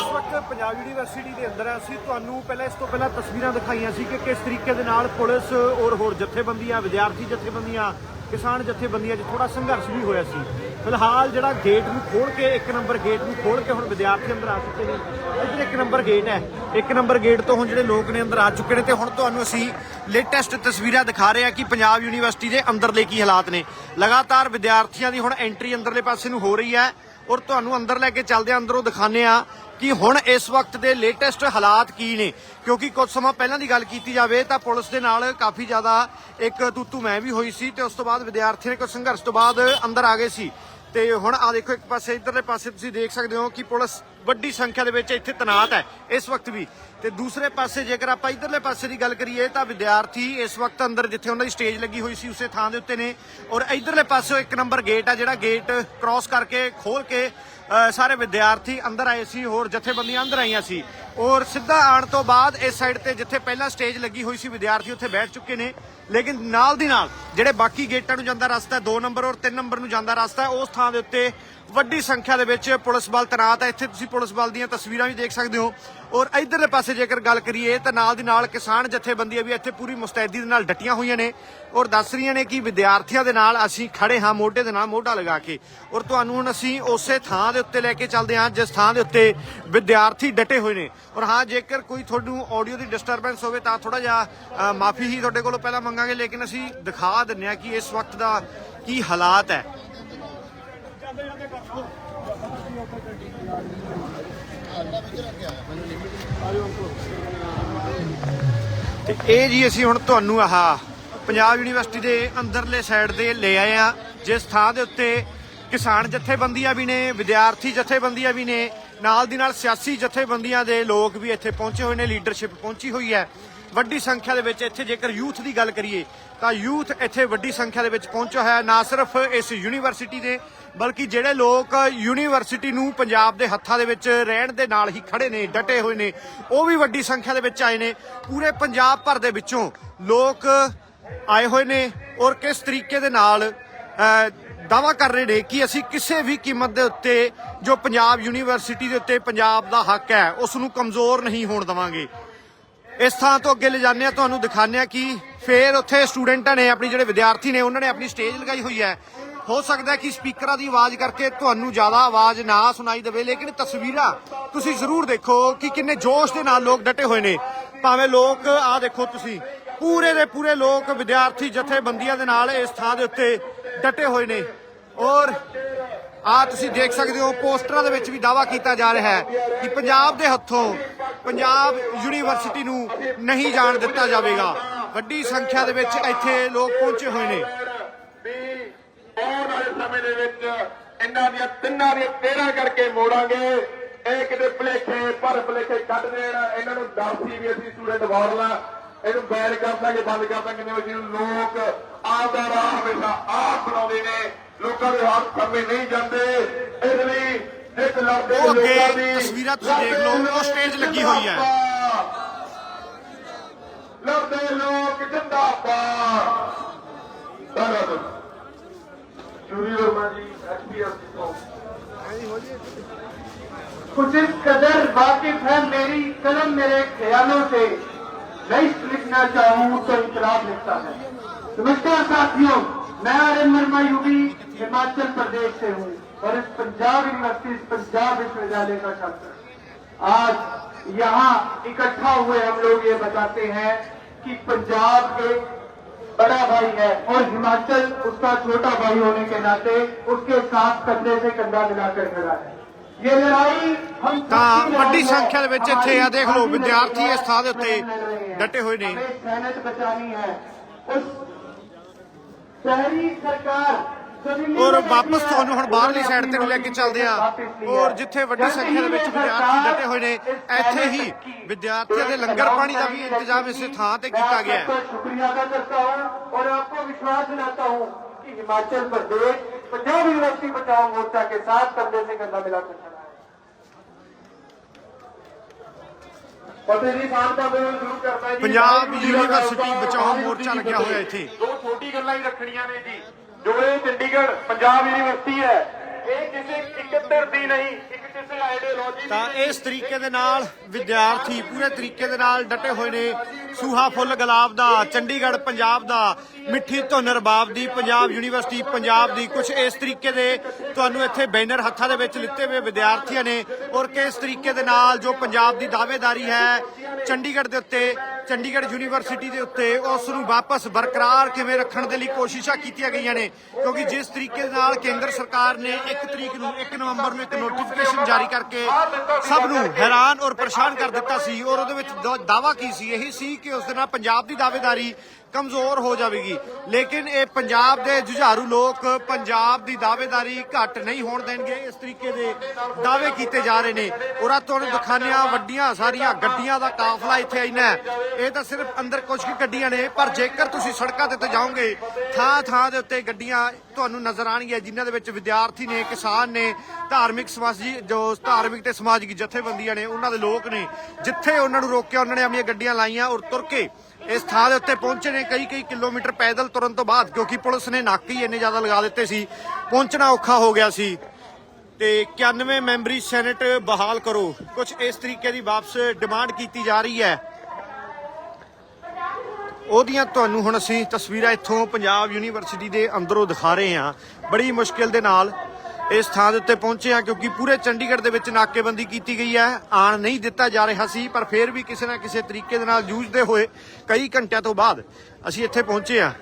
ਇਸ ਵਕਤ ਪੰਜਾਬ ਯੂਨੀਵਰਸਿਟੀ ਦੇ ਅੰਦਰ ਆ। ਅਸੀਂ ਤੁਹਾਨੂੰ ਪਹਿਲਾਂ ਇਸ ਤੋਂ ਪਹਿਲਾਂ ਤਸਵੀਰਾਂ ਦਿਖਾਈਆਂ ਸੀ ਕਿ ਕਿਸ ਤਰੀਕੇ ਦੇ ਨਾਲ ਪੁਲਿਸ ਔਰ ਹੋਰ ਜਥੇਬੰਦੀਆਂ, ਵਿਦਿਆਰਥੀ ਜਥੇਬੰਦੀਆਂ, ਕਿਸਾਨ ਜਥੇਬੰਦੀਆਂ 'ਚ ਥੋੜਾ ਸੰਘਰਸ਼ ਵੀ ਹੋਇਆ ਸੀ। ਫਿਲਹਾਲ ਜਿਹੜਾ ਗੇਟ ਨੂੰ ਖੋਲ ਕੇ, ਇੱਕ ਨੰਬਰ ਗੇਟ ਨੂੰ ਖੋਲ ਕੇ ਹੁਣ ਵਿਦਿਆਰਥੀ ਅੰਦਰ ਆ ਚੁੱਕੇ ਨੇ। ਇੱਧਰ ਇੱਕ ਨੰਬਰ ਗੇਟ ਹੈ। ਇੱਕ ਨੰਬਰ ਗੇਟ ਤੋਂ ਹੁਣ ਜਿਹੜੇ ਲੋਕ ਨੇ ਅੰਦਰ ਆ ਚੁੱਕੇ ਨੇ ਤੇ ਹੁਣ ਤੁਹਾਨੂੰ ਅਸੀਂ ਲੇਟੈਸਟ ਤਸਵੀਰਾਂ ਦਿਖਾ ਰਹੇ ਹਾਂ ਕਿ ਪੰਜਾਬ ਯੂਨੀਵਰਸਿਟੀ ਦੇ ਅੰਦਰਲੇ ਕੀ ਹਾਲਾਤ ਨੇ। ਲਗਾਤਾਰ ਵਿਦਿਆਰਥੀਆਂ ਦੀ ਹੁਣ ਐਂਟਰੀ ਅੰਦਰਲੇ ਪਾਸੇ ਨੂੰ ਹੋ ਰਹੀ ਹੈ। ਔਰ ਤੁਹਾਨੂੰ ਅੰਦਰ ਲੈ ਕੇ ਚੱਲਦੇ ਹਾਂ, ਅੰਦਰੋਂ ਦਿਖਾਣੇ ਆ ਕਿ ਹੁਣ ਇਸ ਵਕਤ ਦੇ ਲੇਟੈਸਟ ਹਾਲਾਤ ਕੀ ਨੇ। ਕਿਉਂਕਿ ਕੁਝ ਸਮਾਂ ਪਹਿਲਾਂ ਦੀ ਗੱਲ ਕੀਤੀ ਜਾਵੇ ਤਾਂ ਪੁਲਿਸ ਦੇ ਨਾਲ ਕਾਫੀ ਜ਼ਿਆਦਾ ਇੱਕ ਤੂਤੂ ਮੈਂ ਵੀ ਹੋਈ ਸੀ ਤੇ ਉਸ ਤੋਂ ਬਾਅਦ ਵਿਦਿਆਰਥੀ ਨੇ ਕੁਝ ਸੰਘਰਸ਼ ਤੋਂ ਬਾਅਦ ਅੰਦਰ ਆ ਗਏ ਸੀ। ਤੇ ਹੁਣ ਆ ਦੇਖੋ, ਇੱਕ ਪਾਸੇ, ਇਧਰਲੇ ਪਾਸੇ ਤੁਸੀਂ ਦੇਖ ਸਕਦੇ ਹੋ ਕਿ ਪੁਲਿਸ ਵੱਡੀ ਸੰਖਿਆ ਦੇ ਵਿੱਚ ਇੱਥੇ ਤੈਨਾਤ ਹੈ ਇਸ ਵਕਤ ਵੀ। ਤੇ ਦੂਸਰੇ ਪਾਸੇ ਜੇਕਰ ਆਪਾਂ ਇਧਰਲੇ ਪਾਸੇ ਦੀ ਗੱਲ ਕਰੀਏ ਤਾਂ ਵਿਦਿਆਰਥੀ ਇਸ ਵਕਤ ਅੰਦਰ ਜਿੱਥੇ ਉਹਨਾਂ ਦੀ ਸਟੇਜ ਲੱਗੀ ਹੋਈ ਸੀ, ਉਸੇ ਥਾਂ ਦੇ ਉੱਤੇ ਨੇ। ਔਰ ਇਧਰਲੇ ਪਾਸੇ ਇੱਕ ਨੰਬਰ ਗੇਟ ਆ ਜਿਹੜਾ ਗੇਟ ਕ੍ਰਾਸ ਕਰਕੇ ਖੋਲ ਕੇ ਸਾਰੇ ਵਿਦਿਆਰਥੀ ਅੰਦਰ ਆਏ ਸੀ, ਹੋਰ ਜਥੇਬੰਦੀਆਂ ਅੰਦਰ ਆਈਆਂ ਸੀ। ਔਰ ਸਿੱਧਾ ਆਉਣ ਤੋਂ ਬਾਅਦ ਇਸ ਸਾਈਡ ਤੇ ਜਿੱਥੇ ਪਹਿਲਾਂ ਸਟੇਜ ਲੱਗੀ ਹੋਈ ਸੀ, ਵਿਦਿਆਰਥੀ ਉੱਥੇ ਬੈਠ ਚੁੱਕੇ ਨੇ। ਲੇਕਿਨ ਨਾਲ ਦੀ ਨਾਲ ਜਿਹੜੇ ਬਾਕੀ ਗੇਟਾਂ ਨੂੰ ਜਾਂਦਾ ਰਸਤਾ ਹੈ 2 ਨੰਬਰ ਔਰ 3 ਨੰਬਰ ਨੂੰ ਜਾਂਦਾ ਰਸਤਾ ਹੈ, ਉਸ ਥਾਂ ਦੇ ਉੱਤੇ ਵੱਡੀ ਸੰਖਿਆ ਦੇ ਵਿੱਚ ਪੁਲਿਸ ਬਲ ਤੈਨਾਤ ਹੈ। ਇੱਥੇ ਤੁਸੀਂ ਪੁਲਿਸ ਬਲ ਦੀਆਂ ਤਸਵੀਰਾਂ ਵੀ ਦੇਖ ਸਕਦੇ ਹੋ। ਔਰ ਇਧਰਲੇ ਪਾਸੇ ਜੇਕਰ ਗੱਲ ਕਰੀਏ ਤਾਂ ਨਾਲ ਦੀ ਨਾਲ ਕਿਸਾਨ ਜਥੇਬੰਦੀਆਂ ਵੀ ਇੱਥੇ ਪੂਰੀ ਮੁਸਤੈਦੀ ਦੇ ਨਾਲ ਡਟੀਆਂ ਹੋਈਆਂ ਨੇ ਔਰ ਦੱਸ ਰਹੀਆਂ ਨੇ ਕਿ ਵਿਦਿਆਰਥੀਆਂ ਦੇ ਨਾਲ ਅਸੀਂ ਖੜੇ ਹਾਂ, ਮੋਢੇ ਦੇ ਨਾਲ ਮੋਢਾ ਲਗਾ ਕੇ। ਔਰ ਤੁਹਾਨੂੰ ਹੁਣ ਅਸੀਂ ਉਸੇ ਥਾਂ ਦੇ ਉੱਤੇ ਲੈ ਕੇ ਚੱਲਦੇ ਹਾਂ, ਜਿਸ ਥਾਂ ਦੇ ਉੱਤੇ ਵਿਦਿਆਰਥੀ ਡਟੇ ਹੋਏ ਨੇ। ਔਰ ਹਾਂ, ਜੇਕਰ ਕੋਈ ਤੁਹਾਨੂੰ ਆਡੀਓ ਦੀ ਡਿਸਟਰਬੈਂਸ ਹੋਵੇ ਤਾਂ ਥੋੜਾ ਜਿਹਾ ਮਾਫੀ ਹੀ ਤੁਹਾਡੇ ਕੋਲੋਂ ਪਹਿਲਾਂ ਮੰਗਾਂਗੇ, ਲੇਕਿਨ ਅਸੀਂ ਦਿਖਾ ਦਿੰਨੇ ਆ ਕਿ ਇਸ ਵਕਤ ਦਾ ਕੀ ਹਾਲਾਤ ਹੈ। ਤੇ ਇਹ ਜੀ ਅਸੀਂ ਹੁਣ ਤੁਹਾਨੂੰ ਆਹ ਪੰਜਾਬ ਯੂਨੀਵਰਸਿਟੀ ਦੇ ਅੰਦਰਲੇ ਸਾਈਡ ਦੇ ਲੈ ਆਏ ਆ ਜਿਸ ਥਾਂ ਦੇ ਉੱਤੇ ਕਿਸਾਨ ਜਥੇਬੰਦੀਆਂ ਵੀ ਨੇ, ਵਿਦਿਆਰਥੀ ਜਥੇਬੰਦੀਆਂ ਵੀ ਨੇ ਨਾਲ ਦੀ ਨਾਲ ਸਿਆਸੀ ਜਥੇਬੰਦੀਆਂ ਦੇ ਲੋਕ ਵੀ ਇੱਥੇ ਪਹੁੰਚੇ ਹੋਏ ਨੇ ਲੀਡਰਸ਼ਿਪ ਪਹੁੰਚੀ ਹੋਈ ਹੈ। ਵੱਡੀ ਸੰਖਿਆ ਦੇ ਵਿੱਚ ਇੱਥੇ ਜੇਕਰ ਯੂਥ ਦੀ ਗੱਲ ਕਰੀਏ, ਤਾਂ ਯੂਥ ਇੱਥੇ ਵੱਡੀ ਸੰਖਿਆ ਦੇ ਵਿੱਚ ਪਹੁੰਚਿਆ ਹੋਇਆ, ਨਾ ਸਿਰਫ ਇਸ ਯੂਨੀਵਰਸਿਟੀ ਦੇ, ਬਲਕਿ ਜਿਹੜੇ ਲੋਕ ਯੂਨੀਵਰਸਿਟੀ ਨੂੰ ਪੰਜਾਬ ਦੇ ਹੱਥਾਂ ਦੇ ਵਿੱਚ ਰਹਿਣ ਦੇ ਨਾਲ ਹੀ ਖੜੇ ਨੇ, ਡਟੇ ਹੋਏ ਨੇ, ਉਹ ਵੀ ਵੱਡੀ ਸੰਖਿਆ ਦੇ ਵਿੱਚ ਆਏ ਨੇ। ਪੂਰੇ ਪੰਜਾਬ ਭਰ ਦੇ ਵਿੱਚੋਂ ਲੋਕ ਆਏ ਹੋਏ ਨੇ ਔਰ ਕਿਸ ਤਰੀਕੇ ਦੇ ਨਾਲ ਦਾਵਾ ਕਰ ਰਹੇ ਨੇ ਕਿ ਅਸੀਂ ਕਿਸੇ ਵੀ ਕੀਮਤ ਦੇ ਉੱਤੇ ਜੋ ਪੰਜਾਬ ਯੂਨੀਵਰਸਿਟੀ ਦੇ ਉੱਤੇ ਪੰਜਾਬ ਦਾ ਹੱਕ ਹੈ ਉਸ ਨੂੰ ਕਮਜ਼ੋਰ ਨਹੀਂ ਹੋਣ ਦੇਵਾਂਗੇ। ਇਸ ਥਾਂ ਤੋਂ ਅੱਗੇ ਲੈ ਜਾਂਦੇ ਆ ਤੁਹਾਨੂੰ ਦਿਖਾਉਂਦੇ ਆ ਕਿ ਫੇਰ ਉੱਥੇ ਸਟੂਡੈਂਟਾਂ ਨੇ ਆਪਣੀ ਜਿਹੜੇ ਵਿਦਿਆਰਥੀ ਨੇ, ਉਹਨਾਂ ਨੇ ਆਪਣੀ ਸਟੇਜ ਲਗਾਈ ਹੋਈ ਹੈ। ਹੋ ਸਕਦਾ ਕਿ ਸਪੀਕਰਾਂ ਦੀ ਆਵਾਜ਼ ਕਰਕੇ ਤੁਹਾਨੂੰ ਜ਼ਿਆਦਾ ਆਵਾਜ਼ ਨਾ ਸੁਣਾਈ ਦੇਵੇ, ਲੇਕਿਨ ਤਸਵੀਰਾਂ ਤੁਸੀਂ ਜ਼ਰੂਰ ਦੇਖੋ ਕਿ ਕਿੰਨੇ ਜੋਸ਼ ਦੇ ਨਾਲ ਲੋਕ ਡਟੇ ਹੋਏ ਨੇ। ਭਾਵੇਂ ਲੋਕ ਆ ਦੇਖੋ ਤੁਸੀਂ, ਪੂਰੇ ਦੇ ਪੂਰੇ ਲੋਕ ਵਿਦਿਆਰਥੀ ਜਥੇਬੰਦੀਆਂ ਦੇ ਨਾਲ ਇਸ ਥਾਂ ਦੇ ਉੱਤੇ ਡਟੇ ਹੋਏ ਨੇ। ਔਰ ਆ ਤੁਸੀਂ ਦੇਖ ਸਕਦੇ ਹੋ, ਪੋਸਟਰਾਂ ਦੇ ਵਿੱਚ ਵੀ ਦਾਵਾ ਕੀਤਾ ਜਾ ਰਿਹਾ ਹੈ ਕਿ ਪੰਜਾਬ ਦੇ ਹੱਥੋਂ ਪੰਜਾਬ ਯੂਨੀਵਰਸਿਟੀ ਨੂੰ ਨਹੀਂ ਜਾਣ ਦਿੱਤਾ ਜਾਵੇਗਾ। ਵੱਡੀ ਸੰਖਿਆ ਦੇ ਵਿੱਚ ਇੱਥੇ ਲੋਕ ਪਹੁੰਚੇ ਹੋਏ ਨੇ। ਆਉਣ ਵਾਲੇ ਸਮੇਂ ਦੇ ਵਿੱਚ ਇਹਨਾਂ ਦੀਆਂ ਤਿੰਨਾਂ ਦੀਆਂ ਤੇਰਾਂ ਕਰਕੇ ਮੋੜਾਂਗੇ ਇਹ ਕਿਤੇ ਭਲੇਖੇ ਪਰ ਭਲੇਖੇ ਕੱਢ ਦੇਣ ਇਹਨਾਂ ਨੂੰ ਡਰ ਵੀ ਅਸੀਂ ਸਟੂਡੈਂਟ ਵਾਰਲਾ ਇਹਨੂੰ ਬੈਨ ਕਰ ਦਾਂਗੇ ਬੰਦ ਕਰ ਦਾਂਗੇ ਜਿਵੇਂ ਜਿਹਨੂੰ ਲੋਕ ਆਪਦਾ ਰਾਹ ਹਮੇਸ਼ਾ ਆਪ ਬਣਾਉਂਦੇ ਨੇ। ਲੋਕਾਂ ਦੇ ਹੱਥ ਕੰਮੇ ਨਹੀਂ ਜਾਂਦੇ ਇਸ ਲਈ ਇੱਕ ਲੜਦੇ ਉਹ ਅੱਗੇ ਲੋਕਾਂ ਦੀ ਤਸਵੀਰਾਂ ਤੁਸੀਂ ਦੇਖ ਲਓ, ਉਹ ਸਟੇਜ ਲੱਗੀ ਹੋਈ ਹੈ। ਲੜਦੇ ਲੋਕ ਜਿੰਦਾਬਾਦ ਧੰਨਵਾਦ ਜੂਰੀ ਵਰਮਾ ਜੀ ਐਸਪੀਐਸ ਤੋਂ कुछ इस कदर वाकिफ है मेरी कलम मेरे ख्यालों से मैं इश्क लिखना चाहूँ तो इनकलाब लिखता है नमस्कार साथियों मैं आर्यन वर्मा यूपी हिमाचल प्रदेश से हूँ और इस पंजाब यूनिवर्सिटी इस पंजाब विश्वविद्यालय का छात्र आज यहाँ इकट्ठा हुए हम लोग ये बताते हैं कि पंजाब एक बड़ा भाई है और हिमाचल उसका छोटा भाई होने के नाते उसके साथ कंधे से कंधा मिलाकर खड़ा है ये लड़ाई हम ਤਾਂ ਵੱਡੀ ਸੰਖਿਆ ਦੇ ਵਿੱਚ ਇੱਥੇ ਆ ਦੇਖ ਲਓ ਵਿਦਿਆਰਥੀ ਇਸ ਥਾਂ ਦੇ ਉੱਤੇ ਡਟੇ ਹੋਏ ਨੇ हमें सहनत बचानी है उस शहरी सरकार जो दिल्ली ਔਰ में बैठी ਵਾਪਸ है, ਤੁਹਾਨੂੰ ਹੁਣ ਬਾਹਰਲੀ उन्होंने ਸਾਈਡ ਤੇ ਨੂੰ ਲੈ अपनी ਕੇ ਚੱਲਦੇ ਆ वापस ली है। ਔਰ ਜਿੱਥੇ ਵੱਡੀ जल्द ਸੰਖਿਆ ਦੇ ही ਵਿੱਚ ये ਵਿਦਿਆਰਥੀ सरकार ਡਟੇ ਹੋਏ ਨੇ इस ਇੱਥੇ ਹੀ सहनत की ਵਿਦਿਆਰਥੀਆਂ ਦੇ एक ਲੰਗਰ ਪਾਣੀ ਦਾ ਵੀ जवाबदारी ਇੰਤਜ਼ਾਮ ਇਸੇ लेती ਥਾਂ ਤੇ मैं ਕੀਤਾ आप ਗਿਆ ਹੈ सबका शुक्रिया अदा करता हूँ और आपको विश्वास दिलाता हूँ कि हिमाचल प्रदेश पंजाब यूनिवर्सिटी बचाओ मोर्चा के साथ कंधे से कंधा मिलाकर खड़ा है ਫਤਿਹ ਜੀ ਖਾਨ ਦਾ ਬੋਲ ਜ਼ਰੂਰ ਕਰਦਾ ਜੀ ਪੰਜਾਬ ਯੂਨੀਵਰਸਿਟੀ ਬਚਾਓ ਮੋਰਚਾ ਲੱਗਿਆ ਹੋਇਆ ਇੱਥੇ। ਦੋ ਛੋਟੀ ਗੱਲਾਂ ਹੀ ਰੱਖਣੀਆਂ ਨੇ ਜੀ ਜੋ ਇਹ ਚੰਡੀਗੜ੍ਹ ਪੰਜਾਬ ਯੂਨੀਵਰਸਿਟੀ ਹੈ। ਇਹ ਕਿਸੇ ਇਕੱਤਰ ਦੀ ਨਹੀਂ ਇੱਕ ਕਿਸੇ ਆਈਡੀਓਲੋਜੀ ਤਾਂ ਇਸ ਤਰੀਕੇ ਦੇ ਨਾਲ ਵਿਦਿਆਰਥੀ ਪੂਰੇ ਤਰੀਕੇ ਦੇ ਨਾਲ ਡਟੇ ਹੋਏ ਨੇ। ਸੂਹਾ ਫੁੱਲ ਗੁਲਾਬ ਦਾ, ਚੰਡੀਗੜ੍ਹ ਪੰਜਾਬ ਦਾ, ਮਿੱਠੀ ਧੁਨ ਰਬਾਬ ਦੀ, ਪੰਜਾਬ ਯੂਨੀਵਰਸਿਟੀ ਪੰਜਾਬ ਦੀ। ਕੁਝ ਇਸ ਤਰੀਕੇ ਦੇ ਤੁਹਾਨੂੰ ਇੱਥੇ ਬੈਨਰ ਹੱਥਾਂ ਦੇ ਵਿੱਚ ਲਿੱਤੇ ਹੋਏ ਵਿਦਿਆਰਥੀਆਂ ਨੇ ਔਰ ਕਿਸ ਤਰੀਕੇ ਦੇ ਨਾਲ ਜੋ ਪੰਜਾਬ ਦੀ ਦਾਅਵੇਦਾਰੀ ਹੈ ਚੰਡੀਗੜ੍ਹ ਦੇ ਉੱਤੇ, ਚੰਡੀਗੜ੍ਹ ਯੂਨੀਵਰਸਿਟੀ ਦੇ ਉੱਤੇ, ਉਸ ਨੂੰ ਵਾਪਸ ਬਰਕਰਾਰ ਕਿਵੇਂ ਰੱਖਣ ਦੇ ਲਈ ਕੋਸ਼ਿਸ਼ਾਂ ਕੀਤੀਆਂ ਗਈਆਂ ਨੇ? ਕਿਉਂਕਿ ਜਿਸ ਤਰੀਕੇ ਦੇ ਨਾਲ ਕੇਂਦਰ ਸਰਕਾਰ ਨੇ 1 ਤਰੀਕ ਨੂੰ 1 ਨਵੰਬਰ ਨੂੰ ਇੱਕ ਨੋਟੀਫਿਕੇਸ਼ਨ ਜਾਰੀ ਕਰਕੇ ਸਭ ਨੂੰ ਹੈਰਾਨ ਔਰ ਪਰੇਸ਼ਾਨ ਕਰ ਦਿੱਤਾ ਸੀ ਔਰ ਉਹਦੇ ਵਿੱਚ ਦ- ਦਾਅਵਾ ਕੀ ਸੀ? ਇਹੀ ਸੀ ਕਿ ਉਸ ਦੇ ਨਾਲ ਪੰਜਾਬ ਦੀ ਦਾਅਵੇਦਾਰੀ ਕਮਜ਼ੋਰ ਹੋ ਜਾਵੇਗੀ। ਲੇਕਿਨ ਇਹ ਪੰਜਾਬ ਦੇ ਜੁਝਾਰੂ ਲੋਕ ਪੰਜਾਬ ਦੀ ਦਾਅਵੇਦਾਰੀ ਘੱਟ ਨਹੀਂ ਹੋਣ ਦੇਣਗੇ। ਇਸ ਤਰੀਕੇ ਦੇ ਦਾਅਵੇ ਕੀਤੇ ਜਾ ਰਹੇ ਨੇ। ਔਰ ਆ ਤੁਹਾਨੂੰ ਦਿਖਾਣਿਆ ਵੱਡੀਆਂ ਸਾਰੀਆਂ ਗੱਡੀਆਂ ਦਾ ਕਾਫਲਾ ਇੱਥੇ ਆਈਨਾ ਹੈ। ਇਹ ਤਾਂ ਸਿਰਫ ਅੰਦਰ ਕੁਝ ਕੁ ਗੱਡੀਆਂ ਨੇ, ਪਰ ਜੇਕਰ ਤੁਸੀਂ ਸੜਕਾਂ ਦੇ ਉੱਤੇ ਜਾਓਗੇ ਥਾਂ ਥਾਂ ਦੇ ਉੱਤੇ ਗੱਡੀਆਂ ਤੁਹਾਨੂੰ ਨਜ਼ਰ ਆਣਗੀਆਂ ਜਿਨ੍ਹਾਂ ਦੇ ਵਿੱਚ ਵਿਦਿਆਰਥੀ ਨੇ, ਕਿਸਾਨ ਨੇ, ਧਾਰਮਿਕ ਸਮਾਜੀ ਜੋ ਧਾਰਮਿਕ ਤੇ ਸਮਾਜਿਕ ਜਥੇਬੰਦੀਆਂ ਨੇ, ਉਹਨਾਂ ਦੇ ਲੋਕ ਨੇ, ਜਿੱਥੇ ਉਹਨਾਂ ਨੂੰ ਰੋਕਿਆ, ਉਹਨਾਂ ਨੇ ਆਪਣੀਆਂ ਗੱਡੀਆਂ ਲਾਈਆਂ ਔਰ ਤੁਰ ਕੇ ਇਸ ਥਾਂ ਦੇ ਉੱਤੇ ਪਹੁੰਚੇ ਨੇ ਕਈ ਕਈ ਕਿਲੋਮੀਟਰ ਪੈਦਲ ਤੁਰਨ ਤੋਂ ਬਾਅਦ, ਕਿਉਂਕਿ ਪੁਲਿਸ ਨੇ ਨਾਕੇ ਹੀ ਇੰਨੇ ਜ਼ਿਆਦਾ ਲਗਾ ਦਿੱਤੇ ਸੀ। ਪਹੁੰਚਣਾ ਔਖਾ ਹੋ ਗਿਆ ਸੀ। ਤੇ 91 ਮੈਂਬਰੀ ਸੈਨੇਟ ਬਹਾਲ ਕਰੋ। ਕੁਝ ਇਸ ਤਰੀਕੇ ਦੀ ਵਾਪਸ ਡਿਮਾਂਡ ਕੀਤੀ ਜਾ ਰਹੀ ਹੈ। ਉਹਦੀਆਂ ਤੁਹਾਨੂੰ ਹੁਣ ਅਸੀਂ ਤਸਵੀਰਾਂ ਇੱਥੋਂ ਪੰਜਾਬ ਯੂਨੀਵਰਸਿਟੀ ਦੇ ਅੰਦਰੋਂ ਦਿਖਾ ਰਹੇ ਹਾਂ। ਬੜੀ ਮੁਸ਼ਕਿਲ ਦੇ ਨਾਲ ਇਸ ਥਾਂ ਦੇ ਉੱਤੇ ਪਹੁੰਚੇ ਹਾਂ ਕਿਉਂਕਿ ਪੂਰੇ ਚੰਡੀਗੜ੍ਹ ਦੇ ਵਿੱਚ ਨਾਕੇਬੰਦੀ ਕੀਤੀ ਗਈ ਹੈ। ਆਣ ਨਹੀਂ ਦਿੱਤਾ ਜਾ ਰਿਹਾ ਸੀ, ਪਰ ਫਿਰ ਵੀ ਕਿਸੇ ਨਾ ਕਿਸੇ ਤਰੀਕੇ ਦੇ ਨਾਲ ਜੂਝਦੇ ਹੋਏ ਕਈ ਘੰਟਿਆਂ ਤੋਂ ਬਾਅਦ ਅਸੀਂ ਇੱਥੇ ਪਹੁੰਚੇ ਹਾਂ।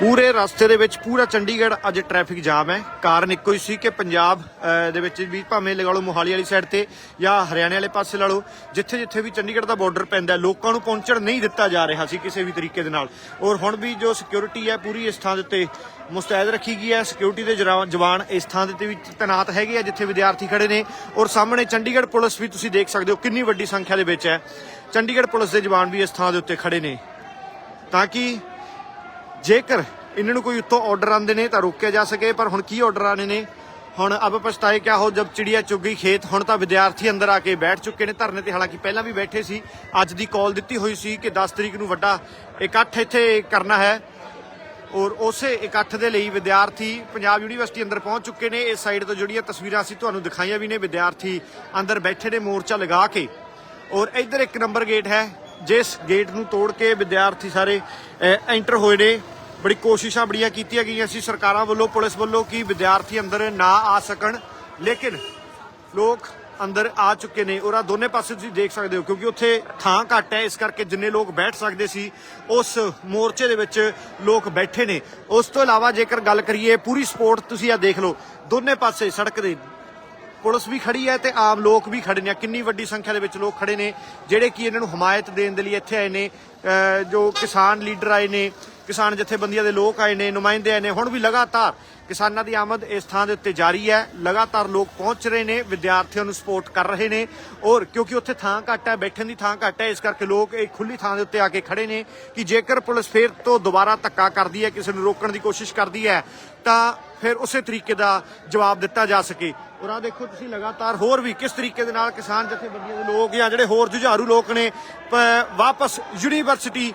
ਪੂਰੇ ਰਸਤੇ ਦੇ ਵਿੱਚ ਪੂਰਾ ਚੰਡੀਗੜ੍ਹ ਅੱਜ ਟ੍ਰੈਫਿਕ ਜਾਮ ਹੈ। ਕਾਰਨ ਇੱਕੋ ਹੀ ਸੀ ਕਿ ਪੰਜਾਬ ਦੇ ਵਿੱਚ ਵੀ ਭਾਵੇਂ ਲਗਾ ਲਓ ਮੋਹਾਲੀ ਵਾਲੀ ਸਾਈਡ ਤੇ ਜਾਂ ਹਰਿਆਣੇ ਵਾਲੇ ਪਾਸੇ ਲਾ ਲਓ ਜਿੱਥੇ ਜਿੱਥੇ ਵੀ ਚੰਡੀਗੜ੍ਹ ਦਾ ਬਾਰਡਰ ਪੈਂਦਾ, ਲੋਕਾਂ ਨੂੰ ਪਹੁੰਚਣ ਨਹੀਂ ਦਿੱਤਾ ਜਾ ਰਿਹਾ ਸੀ ਕਿਸੇ ਵੀ ਤਰੀਕੇ ਦੇ ਨਾਲ। ਔਰ ਹੁਣ ਵੀ ਜੋ ਸਿਕਿਉਰਿਟੀ ਹੈ, ਪੂਰੀ ਇਸ ਥਾਂ ਦੇ ਉੱਤੇ ਮੁਸਤੈਦ ਰੱਖੀ ਗਈ ਹੈ। ਸਿਕਿਉਰਿਟੀ ਦੇ ਜਰਾ- ਜਵਾਨ ਇਸ ਥਾਂ ਦੇ ਉੱਤੇ ਵੀ ਤੈਨਾਤ ਹੈਗੇ ਆ, ਜਿੱਥੇ ਵਿਦਿਆਰਥੀ ਖੜੇ ਨੇ। ਔਰ ਸਾਹਮਣੇ ਚੰਡੀਗੜ੍ਹ ਪੁਲਿਸ ਵੀ ਤੁਸੀਂ ਦੇਖ ਸਕਦੇ ਹੋ ਕਿੰਨੀ ਵੱਡੀ ਸੰਖਿਆ ਦੇ ਵਿੱਚ ਹੈ। ਚੰਡੀਗੜ੍ਹ ਪੁਲਿਸ ਦੇ ਜਵਾਨ ਵੀ ਇਸ ਥਾਂ ਦੇ ਉੱਤੇ ਖੜੇ ਨੇ। ਤਾਂ ਕਿ ਜੇਕਰ ਇਹਨਾਂ ਨੂੰ ਕੋਈ ਉੱਤੋਂ ਆਰਡਰ ਆਉਂਦੇ ਨੇ ਤਾਂ ਰੋਕਿਆ ਜਾ ਸਕੇ, ਪਰ ਹੁਣ ਕੀ ਆਰਡਰ ਆਣੇ ਨੇ? ਹੁਣ ਅਬ ਪਛਤਾਏ ਕਿਆ ਹੋ ਜਦ ਚਿੜੀਆ ਚੁੱਗ ਗਈ ਖੇਤ, ਹੁਣ ਤਾਂ ਵਿਦਿਆਰਥੀ ਅੰਦਰ ਆ ਕੇ ਬੈਠ ਚੁੱਕੇ ਨੇ ਧਰਨੇ ਤੇ। ਹਾਲਾਂਕਿ ਪਹਿਲਾਂ ਵੀ ਬੈਠੇ ਸੀ। ਅੱਜ ਦੀ ਕਾਲ ਦਿੱਤੀ ਹੋਈ ਸੀ ਕਿ 10 ਤਰੀਕ ਨੂੰ ਵੱਡਾ ਇਕੱਠ ਇੱਥੇ ਕਰਨਾ ਹੈ। ਔਰ ਉਸੇ ਇਕੱਠ ਦੇ ਲਈ ਵਿਦਿਆਰਥੀ ਪੰਜਾਬ ਯੂਨੀਵਰਸਿਟੀ ਅੰਦਰ ਪਹੁੰਚ ਚੁੱਕੇ ਨੇ। ਇਸ ਸਾਈਡ ਤੋਂ ਜਿਹੜੀਆਂ ਤਸਵੀਰਾਂ ਅਸੀਂ ਤੁਹਾਨੂੰ ਦਿਖਾਈਆਂ ਵੀ ਨੇ, ਵਿਦਿਆਰਥੀ ਅੰਦਰ ਬੈਠੇ ਨੇ ਮੋਰਚਾ ਲਗਾ ਕੇ। ਔਰ ਇੱਧਰ ਇੱਕ ਨੰਬਰ ਗੇਟ ਹੈ, ਜਿਸ ਗੇਟ ਨੂੰ ਤੋੜ ਕੇ ਵਿਦਿਆਰਥੀ ਸਾਰੇ ਐਂਟਰ ਹੋਏ ਨੇ। ਬੜੀ ਕੋਸ਼ਿਸ਼ਾਂ ਬੜੀਆਂ ਕੀਤੀਆਂ ਗਈਆਂ ਸੀ ਸਰਕਾਰਾਂ ਵੱਲੋਂ, ਪੁਲਿਸ ਵੱਲੋਂ ਕਿ ਵਿਦਿਆਰਥੀ ਅੰਦਰ ਨਾ ਆ ਸਕਣ, ਲੇਕਿਨ ਲੋਕ ਅੰਦਰ ਆ ਚੁੱਕੇ ਨੇ। ਔਰ ਆ ਦੋਨੇ ਪਾਸੇ ਤੁਸੀਂ ਦੇਖ ਸਕਦੇ ਹੋ, ਕਿਉਂਕਿ ਉੱਥੇ ਥਾਂ ਘੱਟ ਹੈ, ਇਸ ਕਰਕੇ ਜਿੰਨੇ ਲੋਕ ਬੈਠ ਸਕਦੇ ਸੀ, ਉਸ ਮੋਰਚੇ ਦੇ ਵਿੱਚ ਲੋਕ ਬੈਠੇ ਨੇ। ਉਸ ਤੋਂ ਇਲਾਵਾ ਜੇਕਰ ਗੱਲ ਕਰੀਏ ਪੂਰੀ ਸਪੋਰਟ ਤੁਸੀਂ ਆ ਦੇਖ ਲਓ, ਦੋਨੇ ਪਾਸੇ ਸੜਕ ਦੇ ਪੁਲਿਸ ਵੀ ਖੜੀ ਹੈ ਤੇ ਆਮ ਲੋਕ ਵੀ ਖੜੇ ਨੇ। ਕਿੰਨੀ ਵੱਡੀ ਸੰਖਿਆ ਦੇ ਵਿੱਚ ਲੋਕ ਖੜੇ ਨੇ, ਜਿਹੜੇ ਕਿ ਇਹਨਾਂ ਨੂੰ ਹਮਾਇਤ ਦੇਣ ਦੇ ਲਈ ਇੱਥੇ ਆਏ ਨੇ। ਜੋ ਕਿਸਾਨ ਲੀਡਰ ਆਏ ਨੇ, ਕਿਸਾਨ ਜਥੇਬੰਦੀਆਂ ਦੇ ਲੋਕ ਆਏ ਨੇ, ਨੁਮਾਇੰਦੇ ਆਏ ਨੇ, ਹੁਣ ਵੀ ਲਗਾਤਾਰ ਕਿਸਾਨਾਂ ਦੀ ਆਮਦ ਇਸ ਥਾਂ ਦੇ ਉੱਤੇ ਜਾਰੀ ਹੈ। ਲਗਾਤਾਰ ਲੋਕ ਪਹੁੰਚ ਰਹੇ ਨੇ, ਵਿਦਿਆਰਥੀਆਂ ਨੂੰ ਸਪੋਰਟ ਕਰ ਰਹੇ ਨੇ ਔਰ ਕਿਉਂਕਿ ਉੱਥੇ ਥਾਂ ਘੱਟ ਹੈ, ਬੈਠਣ ਦੀ ਥਾਂ ਘੱਟ ਹੈ, ਇਸ ਕਰਕੇ ਲੋਕ ਇਹ ਖੁੱਲੀ ਥਾਂ ਦੇ ਉੱਤੇ ਆ ਕੇ ਖੜੇ ਨੇ ਕਿ ਜੇਕਰ ਪੁਲਿਸ ਫੇਰ ਤੋਂ ਦੁਬਾਰਾ ਧੱਕਾ ਕਰਦੀ ਹੈ, ਕਿਸੇ ਨੂੰ ਰੋਕਣ ਦੀ ਕੋਸ਼ਿਸ਼ ਕਰਦੀ ਹੈ, ਤਾਂ ਫਿਰ ਉਸੇ ਤਰੀਕੇ ਦਾ ਜਵਾਬ ਦਿੱਤਾ ਜਾ ਸਕੇ। ਔਰ ਆ ਦੇਖੋ ਤੁਸੀਂ ਲਗਾਤਾਰ ਹੋਰ ਵੀ ਕਿਸ ਤਰੀਕੇ ਦੇ ਨਾਲ ਕਿਸਾਨ ਜਥੇਬੰਦੀਆਂ ਦੇ ਲੋਕ ਜਾਂ ਜਿਹੜੇ ਹੋਰ ਜੁਝਾਰੂ ਲੋਕ ਨੇ ਵਾਪਸ ਯੂਨੀਵਰਸਿਟੀ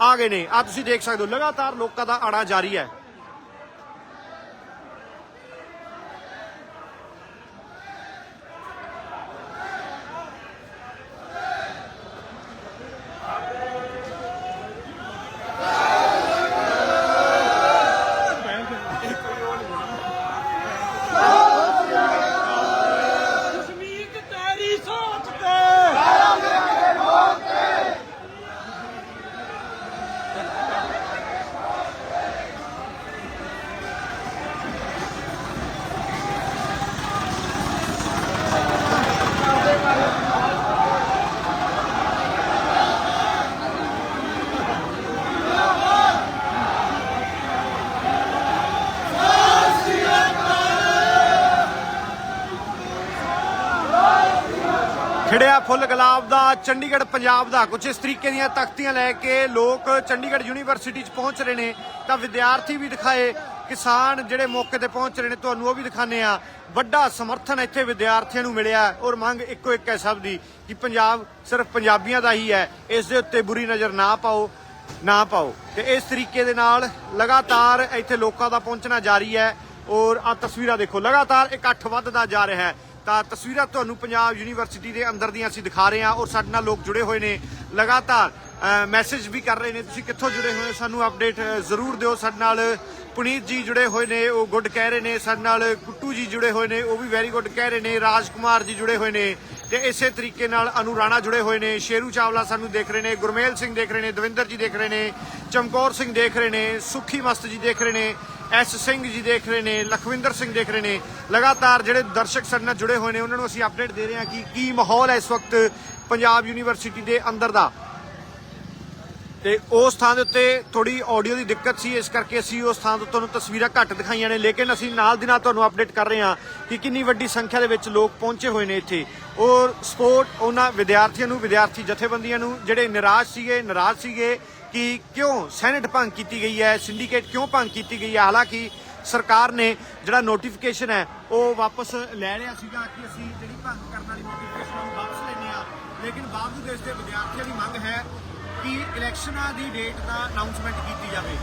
ਆ ਗਏ ਨੇ। ਆ ਤੁਸੀਂ ਦੇਖ ਸਕਦੇ ਹੋ, ਲਗਾਤਾਰ ਲੋਕਾਂ ਦਾ ਆਣਾ ਜਾਰੀ ਹੈ। ਖਿੜਿਆ ਫੁੱਲ ਗੁਲਾਬ ਦਾ, ਚੰਡੀਗੜ੍ਹ ਪੰਜਾਬ ਦਾ। ਕੁਝ ਇਸ ਤਰੀਕੇ ਦੀਆਂ ਤਖਤੀਆਂ ਲੈ ਕੇ ਲੋਕ ਚੰਡੀਗੜ੍ਹ ਯੂਨੀਵਰਸਿਟੀ 'ਚ ਪਹੁੰਚ ਰਹੇ ਨੇ। ਤਾਂ ਵਿਦਿਆਰਥੀ ਵੀ ਦਿਖਾਏ, ਕਿਸਾਨ ਜਿਹੜੇ ਮੌਕੇ ਤੇ ਪਹੁੰਚ ਰਹੇ ਨੇ, ਤੁਹਾਨੂੰ ਉਹ ਵੀ ਦਿਖਾਣੇ ਆ ਵੱਡਾ ਸਮਰਥਨ ਇੱਥੇ ਵਿਦਿਆਰਥੀਆਂ ਨੂੰ ਮਿਲਿਆ ਔਰ ਮੰਗ ਇੱਕੋ ਇੱਕ ਹੈ ਸਭ ਦੀ, ਕਿ ਪੰਜਾਬ ਸਿਰਫ ਪੰਜਾਬੀਆਂ ਦਾ ਹੀ ਹੈ। ਇਸ ਦੇ ਉੱਤੇ ਬੁਰੀ ਨਜ਼ਰ ਨਾ ਪਾਓ ਨਾ ਪਾਓ। ਤੇ ਇਸ ਤਰੀਕੇ ਦੇ ਨਾਲ ਲਗਾਤਾਰ ਇੱਥੇ ਲੋਕਾਂ ਦਾ ਪਹੁੰਚਣਾ ਜਾਰੀ ਹੈ। ਔਰ ਆ ਤਸਵੀਰਾਂ ਦੇਖੋ, ਲਗਾਤਾਰ ਇਕੱਠ ਵੱਧਦਾ ਜਾ ਰਿਹਾ ਹੈ। ਤਾਂ ਤਸਵੀਰਾਂ ਤੁਹਾਨੂੰ ਪੰਜਾਬ ਯੂਨੀਵਰਸਿਟੀ ਦੇ ਅੰਦਰ ਦੀਆਂ ਅਸੀਂ ਦਿਖਾ ਰਹੇ ਹਾਂ ਔਰ ਸਾਡੇ ਨਾਲ ਲੋਕ ਜੁੜੇ ਹੋਏ ਨੇ। ਲਗਾਤਾਰ ਮੈਸੇਜ ਵੀ ਕਰ ਰਹੇ ਨੇ। ਤੁਸੀਂ ਕਿੱਥੋਂ ਜੁੜੇ ਹੋਏ ਹੋ? ਸਾਨੂੰ ਅਪਡੇਟ ਜ਼ਰੂਰ ਦਿਓ। ਸਾਡੇ ਨਾਲ ਪੁਨੀਤ ਜੀ ਜੁੜੇ ਹੋਏ ਨੇ, ਉਹ ਗੁੱਡ ਕਹਿ ਰਹੇ ਨੇ। ਸਾਡੇ ਨਾਲ ਕੁੱਟੂ ਜੀ ਜੁੜੇ ਹੋਏ ਨੇ, ਉਹ ਵੀ ਵੈਰੀ ਗੁੱਡ ਕਹਿ ਰਹੇ ਨੇ। ਰਾਜਕੁਮਾਰ ਜੀ ਜੁੜੇ ਹੋਏ ਨੇ ਤੇ ਇਸੇ ਤਰੀਕੇ ਨਾਲ ਅਨੂ ਰਾਣਾ ਜੁੜੇ ਹੋਏ ਨੇ। ਸ਼ੇਰੂ ਚਾਵਲਾ ਸਾਨੂੰ ਦੇਖ ਰਹੇ ਨੇ, ਗੁਰਮੇਲ ਸਿੰਘ ਦੇਖ ਰਹੇ ਨੇ, ਦਵਿੰਦਰ ਜੀ ਦੇਖ ਰਹੇ ਨੇ, ਚਮਕੌਰ ਸਿੰਘ ਦੇਖ ਰਹੇ ਨੇ, ਸੁਖੀ ਮਸਤ ਜੀ ਦੇਖ ਰਹੇ ਨੇ। ਐਸ ਸਿੰਘ ਜੀ ਦੇਖ ਰਹੇ ਨੇ, ਲਖਵਿੰਦਰ ਸਿੰਘ ਦੇਖ ਰਹੇ ਨੇ, ਲਗਾਤਾਰ ਜਿਹੜੇ ਦਰਸ਼ਕ ਸਾਡੇ ਨਾਲ ਜੁੜੇ ਹੋਏ ਨੇ, ਉਹਨਾਂ ਨੂੰ ਅਸੀਂ ਅਪਡੇਟ ਦੇ ਰਹੇ ਹਾਂ ਕਿ ਕੀ ਮਾਹੌਲ ਹੈ ਇਸ ਵਕਤ ਪੰਜਾਬ ਯੂਨੀਵਰਸਿਟੀ ਦੇ ਅੰਦਰ ਦਾ। ਤੇ ਉਸ ਥਾਂ ਦੇ ਉੱਤੇ ਥੋੜੀ ਆਡੀਓ ਦੀ ਦਿੱਕਤ ਸੀ, ਇਸ ਕਰਕੇ ਅਸੀਂ ਉਸ ਥਾਂ ਤੋਂ ਤੁਹਾਨੂੰ ਤਸਵੀਰਾਂ ਘੱਟ ਦਿਖਾਈਆਂ ਨੇ, ਲੇਕਿਨ ਅਸੀਂ ਨਾਲ ਦੀ ਨਾਲ ਤੁਹਾਨੂੰ ਅਪਡੇਟ ਕਰ ਰਹੇ ਹਾਂ ਕਿ ਕਿੰਨੀ ਵੱਡੀ ਸੰਖਿਆ ਦੇ ਵਿੱਚ ਲੋਕ ਪਹੁੰਚੇ ਹੋਏ ਨੇ ਇੱਥੇ। ਔਰ ਸਪੋਰਟ ਉਹਨਾਂ ਵਿਦਿਆਰਥੀਆਂ ਨੂੰ, ਵਿਦਿਆਰਥੀ ਜਥੇਬੰਦੀਆਂ ਨੂੰ ਜਿਹੜੇ ਨਿਰਾਸ਼ ਸੀਗੇ, ਨਾਰਾਜ਼ ਸੀਗੇ ਕਿ ਕਿਉਂ ਸੈਨੇਟ ਭੰਗ ਕੀਤੀ ਗਈ ਹੈ ਸਿੰਡੀਕੇਟ ਕਿਉਂ ਭੰਗ ਕੀਤੀ ਗਈ ਹੈ? ਹਾਲਾਂਕਿ ਸਰਕਾਰ ਨੇ ਜਿਹੜਾ ਨੋਟੀਫਿਕੇਸ਼ਨ ਹੈ, ਉਹ ਵਾਪਸ ਲੈ ਲਿਆ ਸੀਗਾ ਕਿ ਅਸੀਂ ਜਿਹੜੀ ਭੰਗ ਕਰਨ ਵਾਲੀ ਨੋਟੀਫਿਕੇਸ਼ਨ ਨੂੰ ਵਾਪਸ ਲੈਂਦੇ ਆ ਲੇਕਿਨ ਬਾਵਜੂਦ ਇਸ ਦੇ ਵਿਦਿਆਰਥੀਆਂ ਦੀ ਮੰਗ ਹੈ ਕਿ ਇਲੈਕਸ਼ਨਾਂ ਦੀ ਡੇਟ ਦਾ ਅਨਾਉਂਸਮੈਂਟ ਕੀਤੀ ਜਾਵੇ।